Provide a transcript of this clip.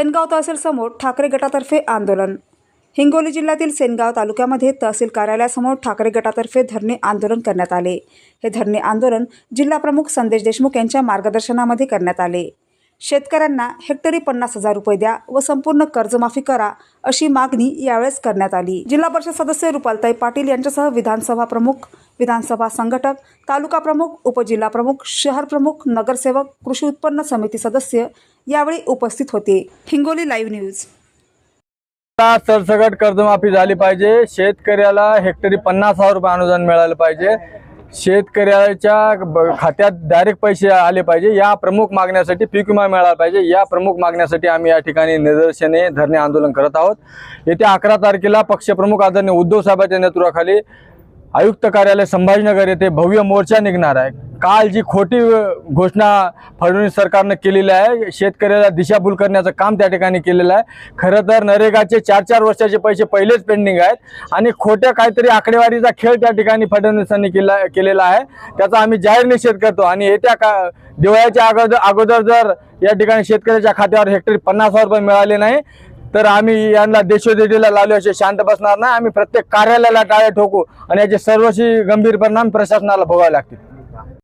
सेनगाव तहसीलसमोर ठाकरे गटातर्फे आंदोलन. हिंगोली जिल्ह्यातील सेनगाव तालुक्यामध्ये तहसील कार्यालयासमोर ठाकरे गटातर्फे धरणे आंदोलन करण्यात आले. हे धरणे आंदोलन जिल्हाप्रमुख संदेश देशमुख यांच्या मार्गदर्शनामध्ये करण्यात आले. शेतकऱ्यांना हेक्टरी पन्नास हजार रुपये द्या व संपूर्ण कर्जमाफी करा अशी मागणी यावेळेस करण्यात आली. जिल्हा परिषद सदस्य रुपालताई पाटील यांच्यासह विधानसभा प्रमुख विधानसभा संघटक तालुका प्रमुख उपजिल्हा प्रमुख शहर प्रमुख नगरसेवक कृषी उत्पन्न समिती सदस्य यावेळी उपस्थित होते. Hingoli live news. सरसकट कर्जमाफी झाली पाहिजे. शेतकऱ्याला हेक्टरी पन्नास हजार रुपये अनुदान मिळालं पाहिजे. शेतकऱ्याच्या ब- खात्यात डायरेक्ट पैसे आले पाहिजे. या प्रमुख मागण्यासाठी पीक विमा मिळाला पाहिजे. या प्रमुख मागण्यासाठी आम्ही या ठिकाणी निदर्शने धरणे आंदोलन करत आहोत. येत्या अकरा तारखेला पक्षप्रमुख आदरणीय उद्धव साहेबांच्या नेतृत्वाखाली आयुक्त कार्यालय संभाजीनगर येथे भव्य मोर्चा निघणार आहे. काल जी खोटी घोषणा फडणवीस सरकारनं केलेली आहे शेतकऱ्याला दिशाभूल करण्याचं काम त्या ठिकाणी केलेलं आहे. खरं तर नरेगाचे चार चार वर्षाचे पैसे पहिलेच पेंडिंग आहेत आणि खोट्या काहीतरी आकडेवारीचा खेळ त्या ठिकाणी फडणवीसांनी केला केलेला आहे. त्याचा आम्ही जाहीर निषेध करतो आणि येत्या का दिवाळीच्या अगोदर अगोदर जर या ठिकाणी शेतकऱ्याच्या खात्यावर हेक्टरी पन्नास हजार रुपये मिळाले नाही तर आम्ही यांना देशोदेशीला लावले असे शांत बसणार नाही. आम्ही प्रत्येक कार्यालयाला टाळे ठोकू आणि याचे सर्वशी गंभीर परिणाम प्रशासनाला भोगावे लागतील.